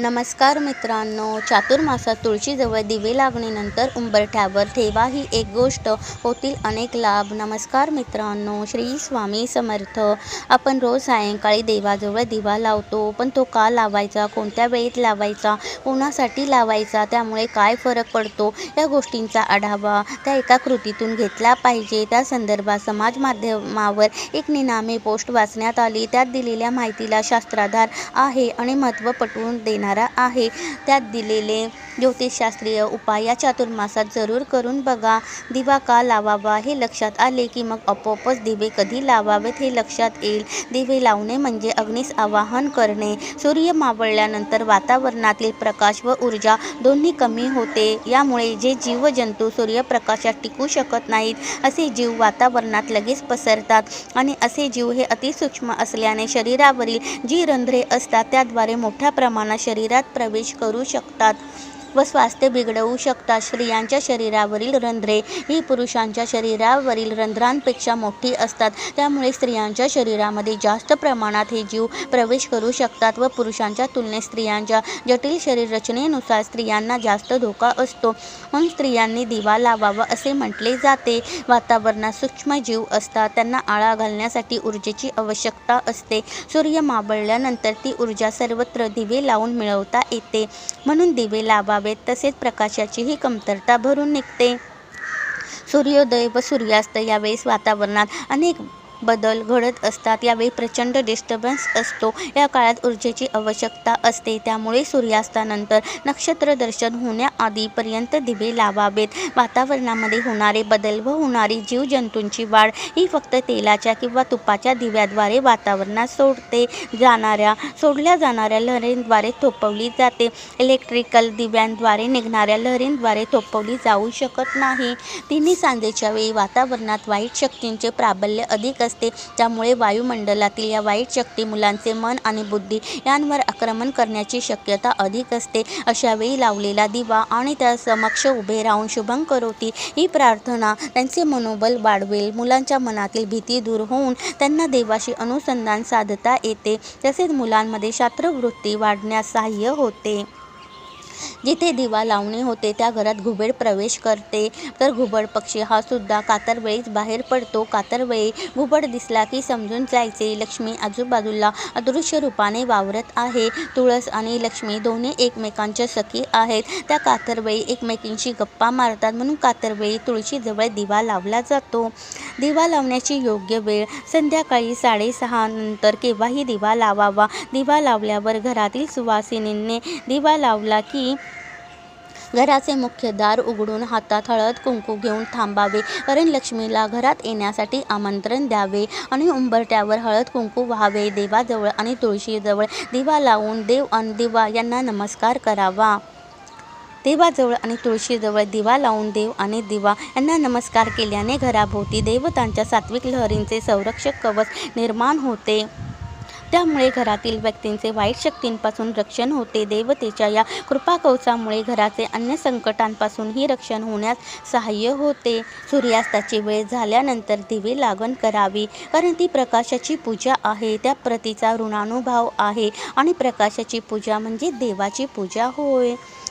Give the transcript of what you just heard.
नमस्कार मित्रांनो चातुर्मासात तुळशीजवळ दिवे लागणीनंतर उंबरठ्यावर ठेवा ही एक गोष्ट. होतील अनेक लाभ. नमस्कार मित्रांनो श्री स्वामी समर्थ. आपण रोज सायंकाळी देवाजवळ दिवा लावतो पण तो का लावायचा कोणत्या वेळेत लावायचा कोणासाठी लावायचा त्यामुळे काय फरक पडतो या गोष्टींचा आढावा त्या एका कृतीतून घेतला पाहिजे. त्या संदर्भात समाज माध्यमावर एक निनामी पोस्ट वाचण्यात आली. त्यात दिलेल्या माहितीला शास्त्राधार आहे आणि महत्त्व पटवून देणार आहे. त्यात दिलेले ज्योतिषशास्त्रीय उपाय या चातुर्मासात जरूर करून बघा. दिवा का लावावा हे लक्षात आले की मग आपोआपच दिवे कधी लावावेत हे लक्षात येईल. दिवे लावणे म्हणजे अग्नीस आवाहन करणे. सूर्य मावळल्यानंतर वातावरणातील प्रकाश व ऊर्जा दोन्ही कमी होते. यामुळे जे जीवजंतू सूर्यप्रकाशात टिकू शकत नाहीत असे जीव वातावरणात लगेच पसरतात. आणि असे जीव हे अतिसूक्ष्म असल्याने शरीरावरील जी रंध्रे असतात त्याद्वारे मोठ्या प्रमाणात शरीरात प्रवेश करू शकतात. व स्वास्थ्य बिघडवू शकतात. स्त्रियांच्या शरीरावरील रंध्रे ही पुरुषांच्या शरीरावरील रंध्रांपेक्षा मोठी असतात. त्यामुळे स्त्रियांच्या शरीरामध्ये जास्त प्रमाणात हे जीव प्रवेश करू शकतात व पुरुषांच्या तुलनेत स्त्रियांच्या जटिल शरीर रचनेनुसार स्त्रियांना जास्त धोका असतो. म्हणून स्त्रियांनी दिवा लावावा असे म्हटले जाते. वातावरणात सूक्ष्म जीव असतात. त्यांना आळा घालण्यासाठी ऊर्जेची आवश्यकता असते. सूर्य मावळल्यानंतर ती ऊर्जा सर्वत्र दिवे लावून मिळवता येते. म्हणून दिवे लावा लावावेत तसेच प्रकाशाचीही कमतरता भरून निघते. सूर्योदय व सूर्यास्त यावेळेस वातावरणात अनेक बदल घडत असतात. यावेळी प्रचंड डिस्टर्बन्स असतो. या काळात ऊर्जेची आवश्यकता असते. त्यामुळे सूर्यास्तानंतर नक्षत्र दर्शन होण्याआधीपर्यंत दिवे लावावेत. वातावरणामध्ये होणारे बदल व होणारी जीवजंतूंची वाढ ही फक्त तेलाच्या किंवा तुपाच्या दिव्याद्वारे वातावरणात सोडते जाणाऱ्या सोडल्या जाणाऱ्या लहरींद्वारे थोपवली जाते. इलेक्ट्रिकल दिव्यांद्वारे निघणाऱ्या लहरींद्वारे थोपवली जाऊ शकत नाही. तिन्ही सांजेच्या वेळी वातावरणात वाईट शक्तींचे प्राबल्य अधिक असते. त्यामुळे वायुमंडलातील या वाईट शक्ती मुलांचे मन आणि बुद्धी यांवर आक्रमण करण्याची शक्यता अधिक असते. अशावेळी लावलेला दिवा आणि त्या समक्ष उभे राहून शुभं करोती ही प्रार्थना त्यांचे मनोबल वाढवेल. मुलांच्या मनातील भीती दूर होऊन त्यांना देवाशी अनुसंधान साधता येते. तसेच मुलांमध्ये शास्त्रवृत्ती वाढण्यास सहाय्य होते. जिथे दिवा लावणी होते त्या घरात घुबड प्रवेश करते. तर घुबड पक्षी हा सुद्धा कातरवेळीच बाहेर पडतो. कातरवेळी घुबड दिसला की समजून जायचे लक्ष्मी आजूबाजूला अदृश्य रूपाने वावरत आहे. तुळस आणि लक्ष्मी दोन्ही एकमेकांच्या सखी आहेत. त्या कातरवेळी एकमेकींशी गप्पा मारतात म्हणून कातरवेळी तुळशीजवळ दिवा लावला जातो. दिवा लावण्याची योग्य वेळ संध्याकाळी साडेसहा नंतर केव्हाही दिवा लावावा. दिवा लावल्यावर घरातील सुवासिनींनी दिवा लावला की घराचे मुख्य दार उघडून हातात हळद कुंकू घेऊन थांबावे. कारण लक्ष्मीला घरात येण्यासाठी आमंत्रण द्यावे आणि उंबरट्यावर हळद कुंकू व्हावे. देवाजवळ आणि तुळशीजवळ दिवा लावून देव आणि दिवा यांना नमस्कार करावा. देवाजवळ आणि तुळशीजवळ दिवा लावून देव आणि दिवा यांना नमस्कार केल्याने घराभोवती देवतांच्या सात्विक लहरींचे संरक्षक कवच निर्माण होते. त्यामुळे घरातील व्यक्तींचे वाईट शक्तींपासून रक्षण होते. देवतेच्या या कृपाकवचामुळे घराचे अन्य संकटांपासूनही रक्षण होण्यास सहाय्य होते. सूर्यास्ताची वेळ झाल्यानंतर दिवे लागण करावी कारण ती प्रकाशाची पूजा आहे. त्या प्रतीचा ऋणानुभाव आहे आणि प्रकाशाची पूजा म्हणजे देवाची पूजा होय.